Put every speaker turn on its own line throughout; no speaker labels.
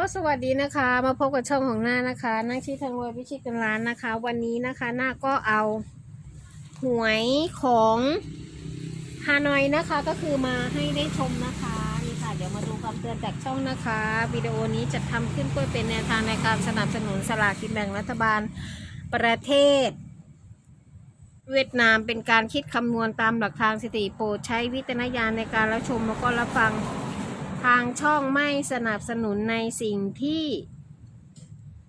ก็สวัสดีนะคะ มาพบกับช่องของหน้านะคะนั่งที่ทางเวอร์พิชิตกันร้านนะคะ วันนี้นะคะหน้าก็เอาหวยของฮานอยนะคะก็คือมาให้ได้ชมนะคะนี่ค่ะเดี๋ยวมาดูคำเตือนจากช่องนะคะวิดีโอนี้จะทำขึ้นเพื่อเป็นแนวทางในการสนับสนุนสลากกินแบ่งรัฐบาลประเทศเวียดนามเป็นการคิดคำนวณตามหลักทางสถิติโปรดใช้วิจารณญาณในการรับชมแล้วก็รับฟัง ทางช่องไม่สนับสนุนในสิ่งที่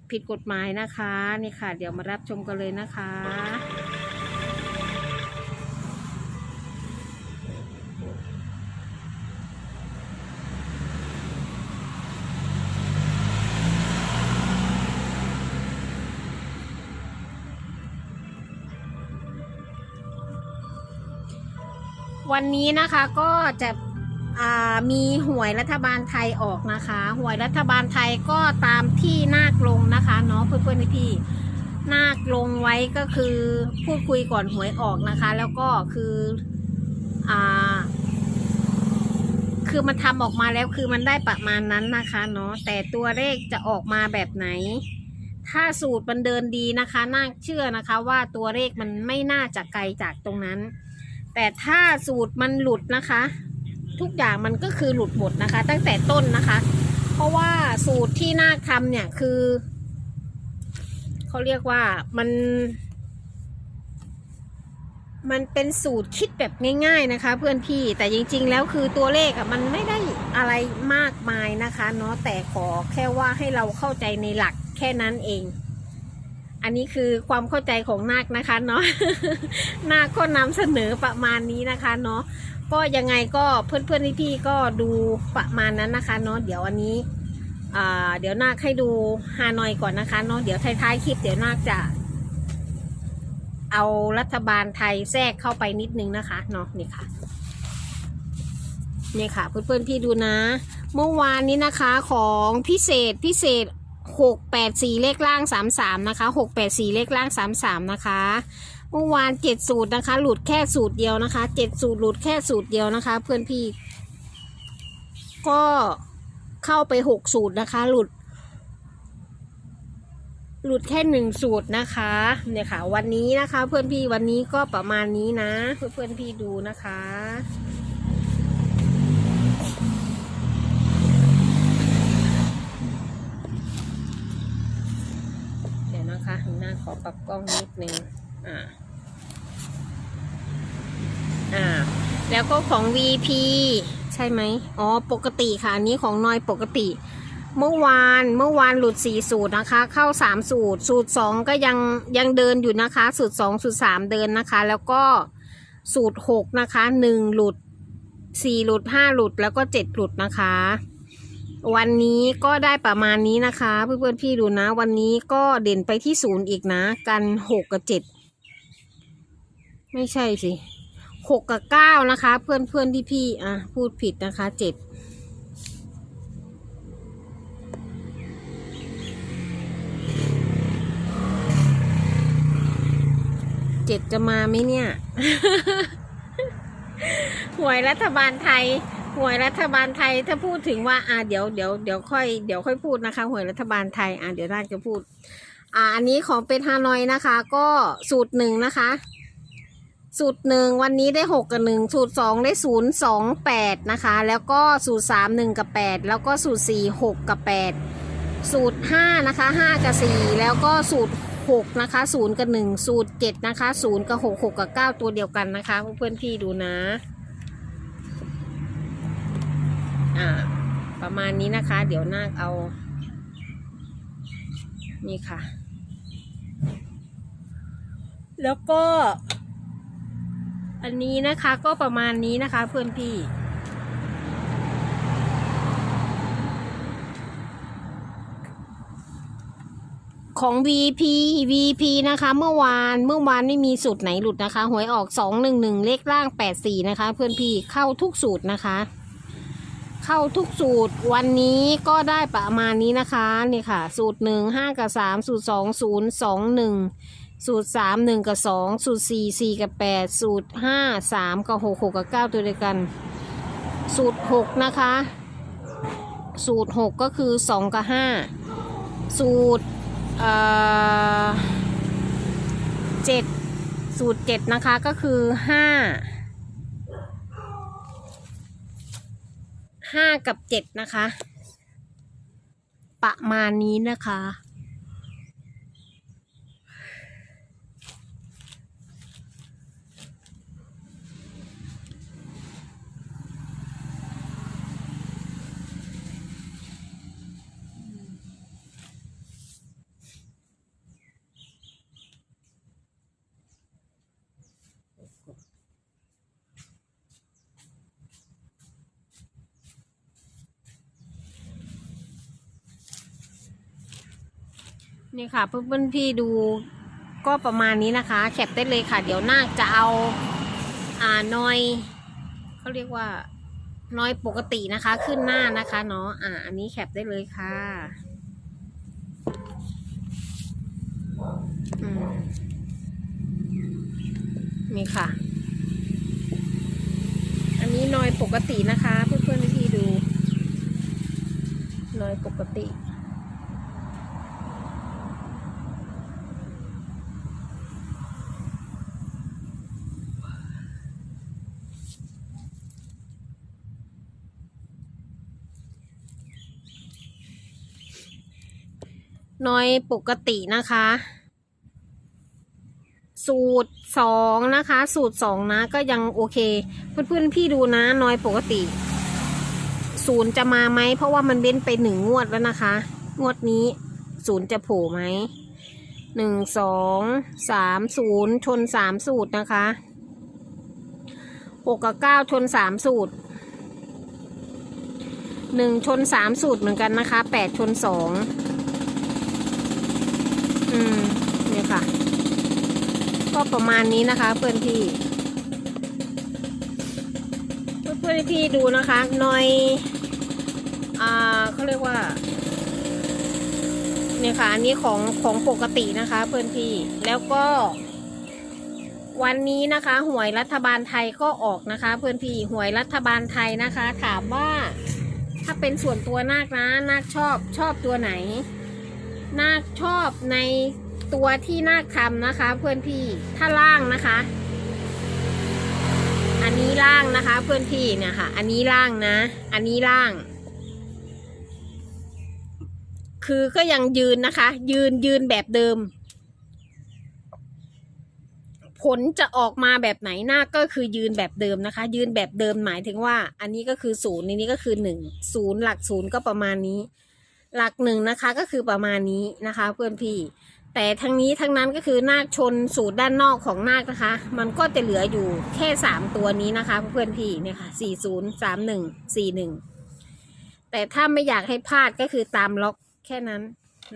ผิดกฎหมายนะคะนี่ค่ะ เดี๋ยวมารับชมกันเลยนะคะ วันนี้นะคะก็จะ มีหวยรัฐบาลไทยออกนะคะ หวยรัฐบาลไทยก็ตามที่นาคลงนะคะเนาะเพื่อนๆพี่ๆนาคลงไว้ก็คือพูดคุยก่อนหวยออกนะคะ แล้วก็คืออ่าคือมันทำออกมาแล้วคือมันได้ประมาณนั้นนะคะเนาะแต่ตัวเลขจะออกมาแบบไหน ถ้าสูตรมันเดินดีนะคะน่าเชื่อนะคะ ว่าตัวเลขมันไม่น่าจะไกลจากตรงนั้น แต่ถ้าสูตรมันหลุดนะคะ ทุกอย่างมันก็คือหลุดหมดนะคะ ตั้งแต่ต้นนะคะ เพราะว่าสูตรที่นาคทำเนี่ยคือเขาเรียกว่ามันมันเป็นสูตรคิดแบบง่ายๆนะคะ เพื่อนพี่แต่จริงๆแล้วคือตัวเลขอะมันไม่ได้อะไรมากมายนะคะเนาะแต่ขอแค่ว่าให้เราเข้าใจในหลักแค่นั้นเอง อันนี้คือความเข้าใจของนาคนะคะเนาะนาคก็นำเสนอประมาณนี้นะคะเนาะ ก็ยังไงก็เพื่อนๆพี่ๆก็ดูประมาณนั้นนะคะเนาะเดี๋ยวอันนี้เดี๋ยวนาคให้ดูฮานอยก่อนนะคะเนาะเดี๋ยวท้ายๆคลิปเดี๋ยวนาคจะ เอารัฐบาลไทยแทรกเข้าไปนิดนึงนะคะเนาะนี่ค่ะนี่ค่ะ เพื่อนๆพี่ดูนะ เมื่อวานนี้นะคะของพิเศษพิเศษหกแปดสี่เลขล่างสามสามนะคะหกแปดสี่เลขล่างสามสามนะคะ เมื่อวานเจ็ดสูตรนะคะ หลุดแค่สูตรเดียวนะคะเจ็ดสูตรหลุดแค่สูตรเดียวนะคะ เพื่อนพี่ ก็เข้าไปหกสูตรนะคะ หลุด หลุดแค่หนึ่งสูตรนะคะ เนี่ยค่ะ วันนี้นะคะ เพื่อนพี่วันนี้ก็ประมาณนี้นะ เพื่อนเพื่อนพี่ดูนะคะเดี๋ยวนะคะหน้าขอปรับกล้องนิดนึง อ่าอ่าแล้วก็ของ VP ใช่ไหมอ๋อ ปกติค่ะ อันนี้ของนอยปกติ เมื่อวานเมื่อวานหลุดสี่สูตรนะคะ เข้าสามสูตร สูตรสองก็ยังยังเดินอยู่นะคะ สูตรสองสูตรสามเดินนะคะ แล้วก็สูตรหกนะคะหนึ่งหลุดสี่หลุดห้าหลุดแล้วก็เจ็ดหลุดนะคะ วันนี้ก็ได้ประมาณนี้นะคะ เพื่อนๆพี่ดูนะ วันนี้ก็เด่นไปที่ศูนย์อีกนะ กันหกกับเจ็ด ไม่ใช่สิหกกับเก้านะคะ เพื่อนเพื่อนที่พี่อะพูดผิดนะคะเจ็ดเจ็ดจะมาไหมเนี่ยหวยรัฐบาลไทยหวยรัฐบาลไทยถ้าพูดถึงว่า อ่าเดี๋ยวเดี๋ยวเดี๋ยวค่อยเดี๋ยวค่อยพูดนะคะหวยรัฐบาลไทย อ่าเดี๋ยวน่าจะพูด อ่า อันนี้ของเป็นฮานอยนะคะ ก็สูตรหนึ่งนะคะ สูตรหนึ่งวันนี้ได้หกกับหนึ่งสูตรสองได้ศูนย์สองแปดนะคะ แล้วก็สูตรสามหนึ่งกับแปดแล้วก็สูตรสี่หกกับแปดสูตรห้านะคะห้ากับสี่แล้วก็สูตรหกนะคะศูนย์กับหนึ่งสูตรเจ็ดนะคะศูนย์กับหกหกกับเก้าตัวเดียวกันนะคะ เพื่อนๆพี่ดูนะอ่าประมาณนี้นะคะ เดี๋ยวนาคเอา นี่ค่ะ แล้วก็ อันนี้นะคะก็ประมาณนี้นะคะเพื่อนพี่ ของ VP VP นะคะ เมื่อวานเมื่อวานไม่มีสูตรไหนหลุดนะคะหวยออกสองหนึ่งหนึ่งเลขล่างแปดสี่นะคะ เพื่อนพี่เข้าทุกสูตรนะคะ เข้าทุกสูตรวันนี้ก็ได้ประมาณนี้นะคะนี่ค่ะ สูตรหนึ่งห้ากับสามสูตรสองศูนย์สองหนึ่ง สูตรสามหนึ่งกับสองสูตรสี่สี่กับแปดสูตรห้าสามกับหกหกกับเก้าตัวเดียวกัน สูตรหกนะคะ สูตรหกก็คือสองกับห้าสูตรเจ็ดสูตรเจ็ดนะคะก็คือห้าห้ากับเจ็ดนะคะ ประมาณนี้นะคะ นี่ค่ะเพื่อนๆพี่ดูก็ประมาณนี้นะคะแคปได้เลยค่ะ เดี๋ยวนาคจะเอาอ่านอยเขาเรียกว่าน้อยปกตินะคะ ขึ้นหน้านะคะเนาะอ่าอันนี้แคปได้เลยค่ะมนี่ค่ะ อันนี้น้อยปกตินะคะ เพื่อนๆพี่ดูน้อยปกติ น้อยปกตินะคะ สูตรสองนะคะ สูตรสองนะก็ยังโอเค เพื่อนๆพี่ดูนะน้อยปกติ ศูนย์จะมาไหมเพราะว่ามันเบ้นไปหนึ่งงวดแล้วนะคะ งวดนี้ศูนย์จะโผล่ไหมหนึ่งสองสามศูนย์ชนสามสูตรนะคะหกกับเก้าชนสามสูตรหนึ่งชนสามสูตรเหมือนกันนะคะแปดชนสอง อืมเนี่ยค่ะ ก็ประมาณนี้นะคะ เพื่อนพี่เพื่อนเพื่อนพี่ดูนะคะหน่อยอ่าเขาเรียกว่า เนี่ยค่ะ อันนี้ของของปกตินะคะ เพื่อนพี่แล้วก็ วันนี้นะคะ หวยรัฐบาลไทยก็ออกนะคะ เพื่อนพี่หวยรัฐบาลไทยนะคะ ถามว่าถ้าเป็นส่วนตัวนาคนะนาคชอบชอบตัวไหนนาคชอบใน ตัวที่นาคทำนะคะ เพื่อนพี่ถ้าล่างนะคะ อันนี้ล่างนะคะ เพื่อนพี่เนี่ยค่ะ อันนี้ล่างนะ อันนี้ล่าง คือก็ยังยืนนะคะ ยืนยืนแบบเดิม ผลจะออกมาแบบไหนหน้าก็คือยืนแบบเดิมนะคะ ยืนแบบเดิมหมายถึงว่า อันนี้ก็คือศูนย์ในนี้ก็คือหนึ่งศูนย์หลักศูนย์ก็ประมาณนี้หลักหนึ่งนะคะก็คือประมาณนี้นะคะ เพื่อนพี่ แต่ทั้งนี้ทั้งนั้นก็คือนาคชนสูตรด้านนอกของนาคนะคะ มันก็จะเหลืออยู่แค่สามตัวนี้นะคะ เพื่อนพี่เนี่ยค่ะสี่ศูนย์สามหนึ่งสี่หนึ่งแต่ถ้าไม่อยากให้พลาดก็คือตามล็อกแค่นั้น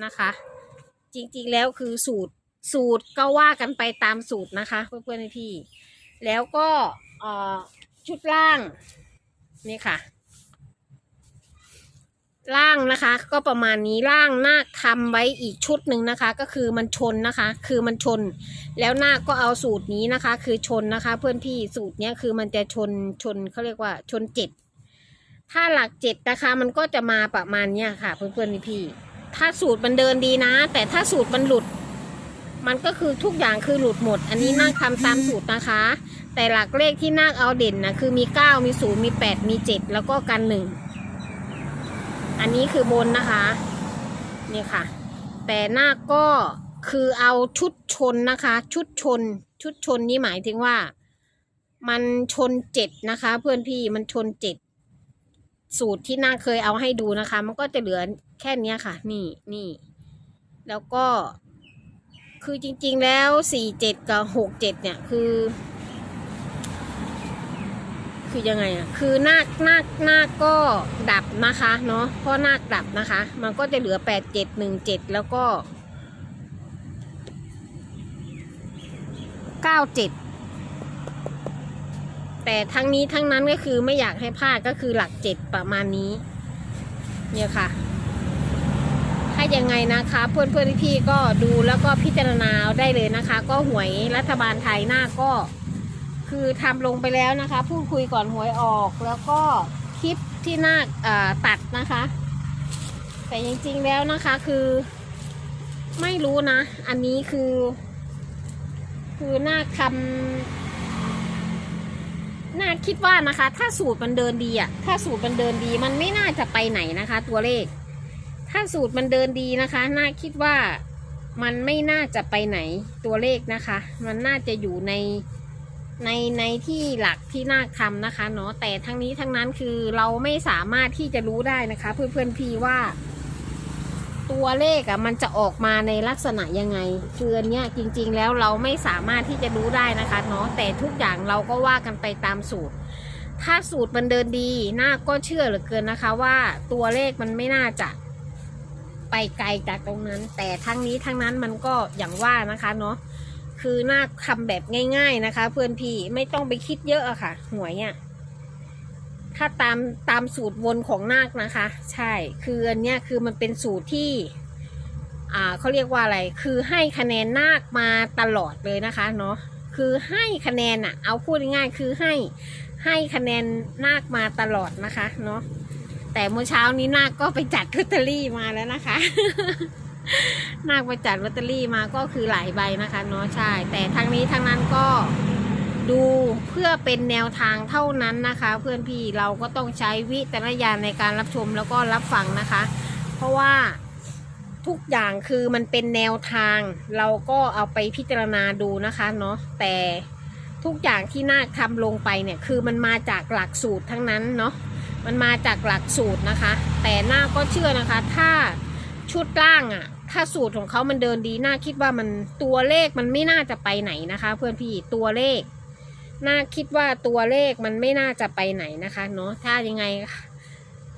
นะคะ จริงๆแล้วคือสูตรสูตรก็ว่ากันไปตามสูตรนะคะ เพื่อนๆพี่ แล้วก็ชุดล่างนี่ค่ะ ล่างนะคะ ก็ประมาณนี้ล่างนาคทำไว้อีกชุดหนึ่งนะคะ ก็คือมันชนนะคะ คือมันชน แล้วนาก็เอาสูตรนี้นะคะ คือชนนะคะ เพื่อนพี่สูตรเนี้ยคือมันจะชนชนเขาเรียกว่าชนเจ็ดถ้าหลักเจ็ดนะคะ มันก็จะมาประมาณเนี้ยค่ะ เพื่อนๆพี่ถ้าสูตรมันเดินดีนะ แต่ถ้าสูตรมันหลุด มันก็คือทุกอย่างคือหลุดหมด อันนี้นาคทำตามสูตรนะคะ แต่หลักเลขที่นาคเอาเด่นนะคือมีเก้ามีศูนย์มีแปดมีเจ็ดแล้วก็กันหนึ่ง อันนี้คือบนนะคะนี่ค่ะ แต่หน้าก็คือเอาชุดชนนะคะ ชุดชน ชุดชนนี่หมายถึงว่า มันชนเจ็ดนะคะ เพื่อนพี่มันชนเจ็ดสูตรที่หน้าเคยเอาให้ดูนะคะ มันก็จะเหลือแค่นี้ค่ะ นี่นี่ แล้วก็คือจริงๆแล้วสี่เจ็ดกับหกเจ็ดเนี่ยคือ คือยังไงอะคือนาคนาคนาคก็ดับนะคะเนาะเพราะนาคดับนะคะ มันก็จะเหลือแปดเจ็ดหนึ่งเจ็ดแล้วก็เก้าเจ็ดแต่ทั้งนี้ทั้งนั้นก็คือไม่อยากให้พลาดก็คือหลักเจ็ดประมาณนี้ เนี่ยค่ะ ถ้ายังไงนะคะ เพื่อนเพื่อนพี่ก็ดูแล้วก็พิจารณาได้เลยนะคะ ก็หวยรัฐบาลไทยหน้าก็ คือทำลงไปแล้วนะคะ พูดคุยก่อนหวยออกแล้วก็คลิปที่นาคตัดนะคะ แต่จริงๆแล้วนะคะคือ ไม่รู้นะ อันนี้คือ คือน่าทำน่าคิดว่านะคะ ถ้าสูตรมันเดินดีอะถ้าสูตรมันเดินดี มันไม่น่าจะไปไหนนะคะ ตัวเลข ถ้าสูตรมันเดินดีนะคะน่าคิดว่ามันไม่น่าจะไปไหนตัวเลขนะคะ มันน่าจะอยู่ใน ในในที่หลักที่น่าทำนะคะเนาะแต่ทั้งนี้ทั้งนั้นคือเราไม่สามารถที่จะรู้ได้นะคะ เพื่อนเพื่อนๆพี่ว่า ตัวเลขอะมันจะออกมาในลักษณะยังไงคืออันเนี้ยจริง ๆ แล้วเราไม่สามารถที่จะรู้ได้นะคะเนาะแต่ทุกอย่างเราก็ว่ากันไปตามสูตร ถ้าสูตรมันเดินดีน่าก็เชื่อเหลือเกินนะคะ ว่าตัวเลขมันไม่น่าจะไปไกลจากตรงนั้น แต่ทั้งนี้ทั้งนั้นมันก็อย่างว่านะคะเนาะ คือน่าทำแบบง่าย ๆนะคะ เพื่อนพี่ไม่ต้องไปคิดเยอะอะค่ะ หวยอะถ้าตามตามสูตรวนของนาคนะคะ ใช่คืออันเนี้ยคือมันเป็นสูตรที่ อ่าเขาเรียกว่าอะไร คือให้คะแนนนาคมาตลอดเลยนะคะเนาะคือให้คะแนนอะเอาพูดง่ายๆคือให้ให้คะแนนนาคมาตลอดนะคะเนาะแต่เมื่อเช้านี้นาคก็ไปจัดลอตเตอรี่มาแล้วนะคะ นาคไปจัดลอตเตอรี่มาก็คือหลายใบนะคะเนาะใช่ แต่ทั้งนี้ทั้งนั้นก็ดูเพื่อเป็นแนวทางเท่านั้นนะคะ เพื่อนพี่เราก็ต้องใช้วิจารณญาณในการรับชมแล้วก็รับฟังนะคะ เพราะว่าทุกอย่างคือมันเป็นแนวทาง เราก็เอาไปพิจารณาดูนะคะเนาะแต่ทุกอย่างที่นาคทำลงไปเนี่ยคือมันมาจากหลักสูตรทั้งนั้นเนาะมันมาจากหลักสูตรนะคะ แต่น้าก็เชื่อนะคะ ถ้าชุดล่างอะ่ะ ถ้าสูตรของเขามันเดินดีน่าคิดว่ามันตัวเลขมันไม่น่าจะไปไหนนะคะ เพื่อนพี่ตัวเลข น่าคิดว่าตัวเลขมันไม่น่าจะไปไหนนะคะเนาะถ้ายังไง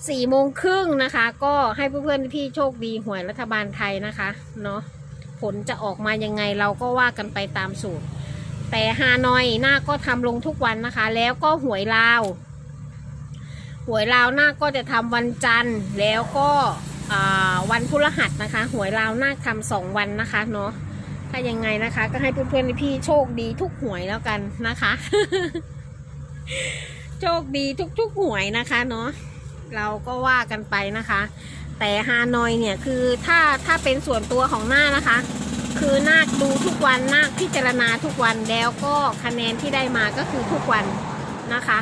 สี่โมงครึ่งนะคะ ก็ให้เพื่อนๆพี่โชคดีหวยรัฐบาลไทยนะคะเนาะผลจะออกมายังไงเราก็ว่ากันไปตามสูตร แต่ฮานอยหน้าก็ทำลงทุกวันนะคะ แล้วก็หวยลาว หวยลาวหน้าก็จะทำวันจันทร์แล้วก็ วันพฤหัสนะคะ หวยลาวน้าทำสองวันนะคะเนาะถ้ายังไงนะคะ ก็ให้เพื่อนๆพี่โชคดีทุกหวยแล้วกันนะคะ โชคดีทุกๆหวยนะคะเนาะเราก็ว่ากันไปนะคะ แต่ฮานอยเนี่ยคือถ้าถ้าเป็นส่วนตัวของหน้านะคะ คือนาคดูทุกวันนาคพิจารณาทุกวันแล้วก็คะแนนที่ได้มาก็คือทุกวันนะคะ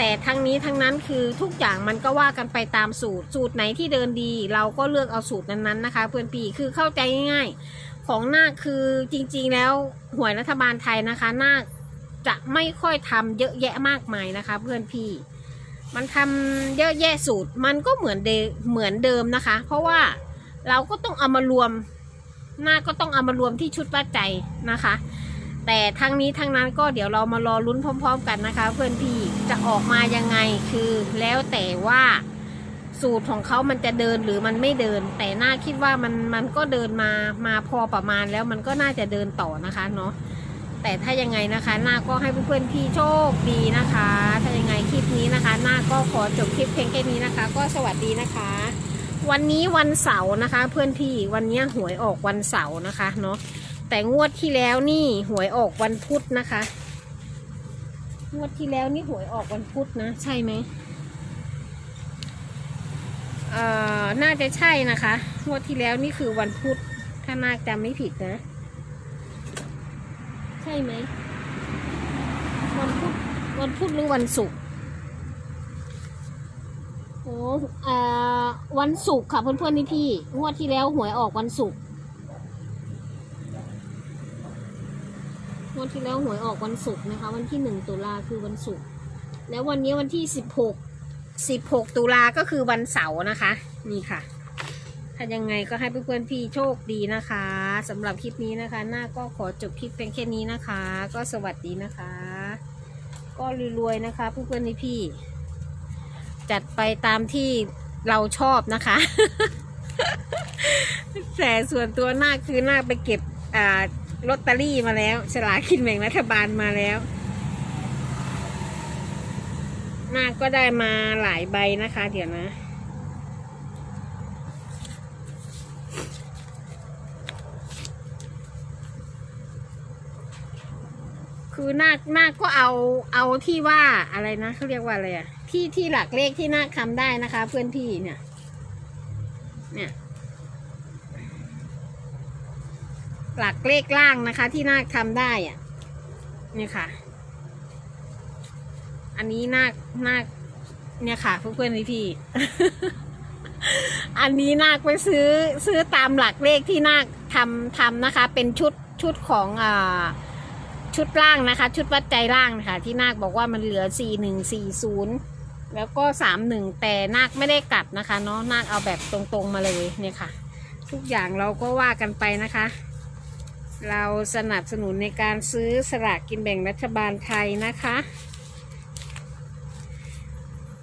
แต่ทั้งนี้ทั้งนั้นคือทุกอย่างมันก็ว่ากันไปตามสูตร สูตรไหนที่เดินดี เราก็เลือกเอาสูตรนั้นๆนะคะ เพื่อนปีคือเข้าใจง่ายๆของนาคคือจริงๆแล้วหวยรัฐบาลไทยนะคะนาคจะไม่ค่อยทำเยอะแยะมากมายนะคะ เพื่อนพี่ มันทำเยอะแยะสูตร มันก็เหมือนเดเหมือนเดิมนะคะ เพราะว่าเราก็ต้องเอามารวมนาคก็ต้องเอามารวมที่ชุดวัดใจนะคะ แต่ทั้งนี้ทั้งนั้นก็เดี๋ยวเรามารอลุ้นพร้อม ๆ กันนะคะ เพื่อนพี่จะออกมายังไงคือแล้วแต่ว่าสูตรของเขามันจะเดินหรือมันไม่เดิน แต่น่าคิดว่ามันมันก็เดินมามาพอประมาณแล้วมันก็น่าจะเดินต่อนะคะเนาะแต่ถ้ายังไงนะคะหน้าก็ให้เพื่อนๆพี่โชคดีนะคะ ถ้ายังไงคลิปนี้นะคะหน้าก็ขอจบคลิปเพียงแค่นี้นะคะ ก็สวัสดีนะคะ วันนี้วันเสาร์นะคะ เพื่อนพี่วันนี้หวยออกวันเสาร์นะคะเนาะ แต่งวดที่แล้วนี่หวยออกวันพุธนะคะ งวดที่แล้วนี่หวยออกวันพุธนะ ใช่ไหมเอ่อ น่าจะใช่นะคะ งวดที่แล้วนี่คือวันพุธ ถ้านาจำไม่ผิดนะ ใช่ไหม วันพุธ วันพุธหรือวันศุกร์ โอ้เอ่อ วันศุกร์ค่ะเพื่อนๆนี่พี่ งวดที่แล้วหวยออกวันศุกร์ งวดที่แล้วหวยออกวันศุกร์นะคะ วันที่หนึ่งตุลาคือวันศุกร์แล้ววันนี้วันที่สิบหกสิบหกตุลาก็คือวันเสาร์นะคะ นี่ค่ะ ถ้ายังไงก็ให้เพื่อนๆพี่โชคดีนะคะสำหรับคลิปนี้นะคะ หน้าก็ขอจบคลิปเพียงแค่นี้นะคะ ก็สวัสดีนะคะ ก็รวยๆนะคะเพื่อนๆพี่จัดไปตามที่เราชอบนะคะแต่ส่วนตัวหน้าคือหน้าไปเก็บอ่า ลอตเตอรี่มาแล้วฉลากินแบ่งรัฐบาลมาแล้วนาคก็ได้มาหลายใบนะคะ เดี๋ยวนะ คือนาคนาคก็เอาเอาที่ว่าอะไรนะเขาเรียกว่าอะไรอะที่ที่หลักเลขที่นาคทำได้นะคะ เพื่อนพี่เนี่ย เนี่ย หลักเลขล่างนะคะ ที่นาคทำได้อะเนี่ยค่ะ อันนี้นาคนาคเนี่ยค่ะ เพื่อนๆพี่ๆอันนี้นาคไปซื้อซื้อตามหลักเลขที่นาคทำทำนะคะ เป็นชุดชุดของอ่าชุดล่างนะคะ ชุดวัดใจล่างนะคะที่นาคบอกว่ามันเหลือสี่หนึ่งสี่ศูนย์แล้วก็สามหนึ่งแต่นาคไม่ได้กลับนะคะเนาะนาคเอาแบบตรงๆมาเลยเนี่ยค่ะ ทุกอย่างเราก็ว่ากันไปนะคะ เราสนับสนุนในการซื้อสลากกินแบ่งรัฐบาลไทยนะคะ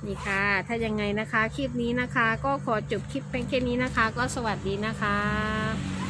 นี่ค่ะ ถ้ายังไงนะคะ คลิปนี้นะคะ ก็ขอจบคลิปเป็นแค่นี้นะคะ ก็สวัสดีนะคะ